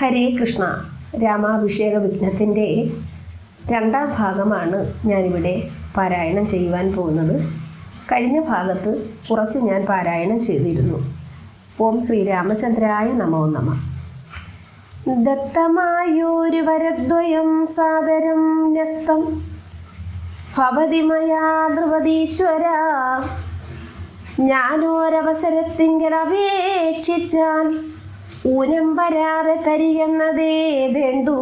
ഹരേ കൃഷ്ണ. രാമാഭിഷേക വിഘ്നത്തിന്റെ രണ്ടാം ഭാഗമാണ് ഞാനിവിടെ പാരായണം ചെയ്യുവാൻ പോകുന്നത്. കഴിഞ്ഞ ഭാഗത്ത് കുറച്ച് ഞാൻ പാരായണം ചെയ്തിരുന്നു. ഓം ശ്രീരാമചന്ദ്രായ നമോ നമ. ദത്തമായൊരു വരദ്വയം സാദരം ന്യസ്തം. ഭവതിമയാ ധ്രുവതീശ്വര അപേക്ഷിച്ചാൽ ഊനം വരാതെ തരികെന്നതേ വേണ്ടൂ.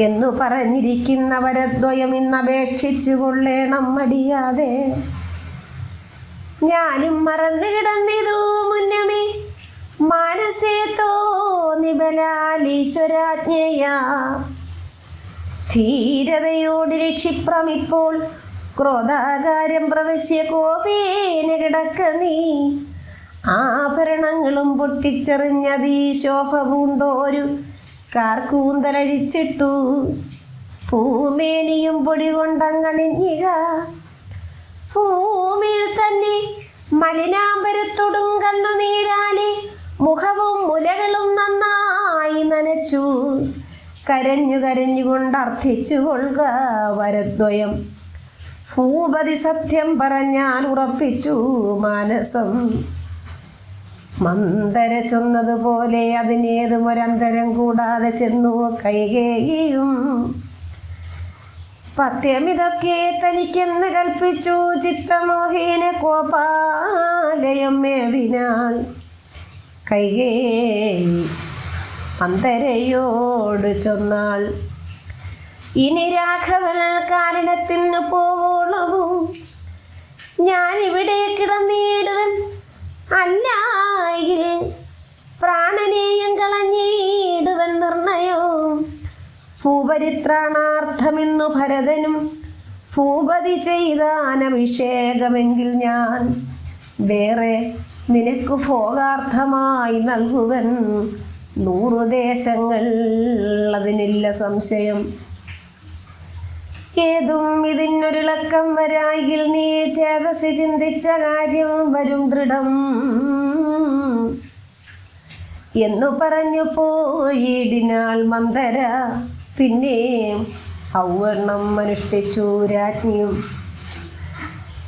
എന്നു പറഞ്ഞിരിക്കുന്ന വരദ്വയം ഇന്നപേക്ഷിച്ചു കൊള്ളേണം മടിയാതെ. ഞാനും മറന്നു കിടന്നിതു മുന്നമേ. മാനസേ തോന്നിബലാലീശ്വരാജ്ഞയാ ധീരതയോട് രക്ഷിപ്രമിപ്പോൾ ക്രോധാകാരം പ്രവശ്യ കോപേന കിടക്ക നീ. ആഭരണങ്ങളും പൊട്ടിച്ചെറിഞ്ഞതീ ശോഭ പൂണ്ടോരു കാർക്കൂന്തലഴിച്ചിട്ടു. പൂമേനിയും പൊടി കൊണ്ടങ്ങണിഞ്ഞിക ഭൂമിയിൽ തന്നെ മലിനാമ്പരത്തൊടും കണ്ണുനീരാലെ മുഖവും മുലകളും നന്നായി നനച്ചു. കരഞ്ഞു കരഞ്ഞുകൊണ്ട് അർത്ഥിച്ചു കൊള്ളുക വരദ്വയം. ഭൂപതി സത്യം പറഞ്ഞാൽ ഉറപ്പിച്ചു മാനസം. മന്ദര ചൊന്നതുപോലെ അതിനേതും ഒരന്തരം കൂടാതെ ചെന്നു കൈകേയും പത്യമിതൊക്കെ തനിക്കെന്ന് കൽപ്പിച്ചു ചിത്തമോഹീന കോപാലയം മേവിനാൾ. കൈകേ അന്തരയോട് ചൊന്നാൾ. ഇനി രാഘവൻ കാരണത്തിന് പോവോളവും. ഞാനിവിടെ കിടന്നിടുവൻ അല്ലായിൽ കളഞ്ഞിടുവൻ നിർണയവും. ഭൂപരിത്രാണാർത്ഥമെന്നു ഭരതനും ഭൂപതി ചെയ്താനഭിഷേകമെങ്കിൽ ഞാൻ വേറെ നിനക്ക് ഭോഗാർത്ഥമായി നൽകുവൻ നൂറു ദേശങ്ങൾ അതിനില്ല സംശയം. ഏതും ഇതിനൊരിളക്കം വരായിൽ നീ ചേതസി ചിന്തിച്ച കാര്യം വരും ദൃഢം. എന്നു പറഞ്ഞു പോയിടിനാൾ മന്ദര. പിന്നെ ഔവർണം അനുഷ്ഠിച്ചു രാജ്ഞിയും.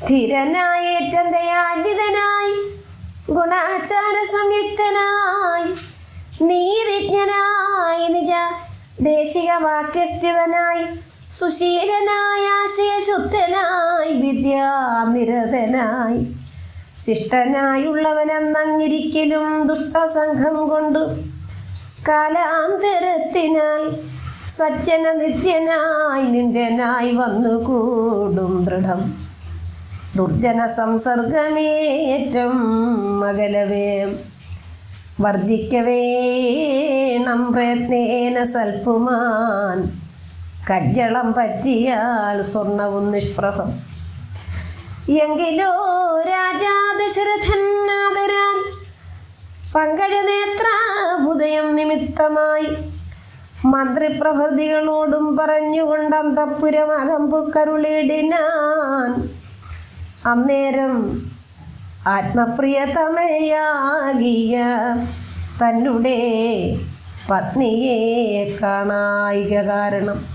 ധീരനായേറ്റം ദയാന്വിതനായി ഗുണാചാര സംയുക്തനായി നീതിജ്ഞനായി നിജ ദേശിക വാക്യസ്ഥിതനായി സുശീലനായ ആശയശുദ്ധനായി വിദ്യാനിരതനായി. ശിഷ്ടനായുള്ളവനെന്നങ്ങിരിക്കലും ദുഷ്ടസംഘം കൊണ്ട് കാലാന്തരത്തിനാൽ സജ്ജന നിത്യനായി നിന്ദ്യനായി വന്നുകൂടും ദൃഢം. ദുർജന സംസർഗമേറ്റം മകലവേ വർജിക്കവേണം പ്രയത്നേന സൽപ്പുമാൻ കജ്ജളം പറ്റിയാൽ സ്വർണവും നിഷ്പ്രഭം. എങ്കിലോ രാജാ പങ്കജനേത്രാഭുദയം നിമിത്തമായി മന്ത്രിപ്രഭൃതികളോടും പറഞ്ഞുകൊണ്ട് അന്തപ്പുരമകമ്പുക്കരുളിടിനാൻ അന്നേരം ആത്മപ്രിയതമയാകിയ തന്നുടെ പത്നിയെ കാണായിക കാരണം.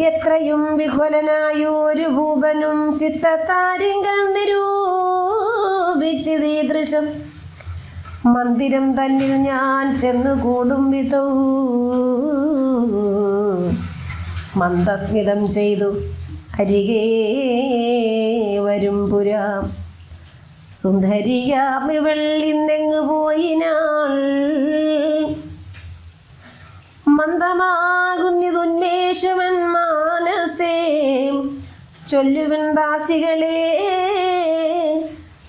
എത്രയും വിഹുലനായൊരു ഭൂപനും ചിത്തത്താരിങ്കൽ നിരൂപിച്ച് ദീദൃശം മന്ദിരം തന്നിൽ ഞാൻ ചെന്നുകൂടും വിധവും മന്ദസ്മിതം ചെയ്തു. അരികേ വരും പുരാം. നെങ്ങ് പോയിനാൾ. മന്ദമാകുന്നിതുന്മേഷവൻ മാനസേ. ചൊല്ലുവൻ ദാസികളെ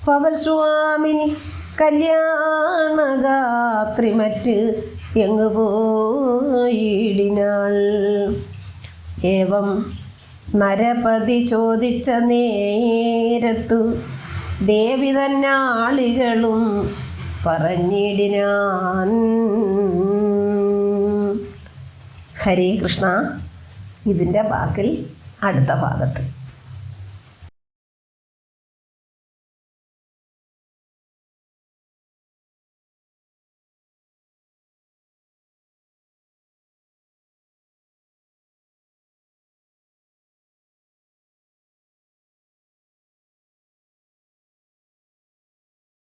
പവൽ സ്വാമിനി കല്യാണഗാത്രി മറ്റ് എങ്ങു പോയിടിനാൾ? ഏവം നരപതി ചോദിച്ച നേരത്തു ദേവി തന്നാളികളും പറഞ്ഞിടിനാൻ. ഹരേ കൃഷ്ണ. ഇതിന്റെ ബാക്കിൽ അടുത്ത ഭാഗത്ത്.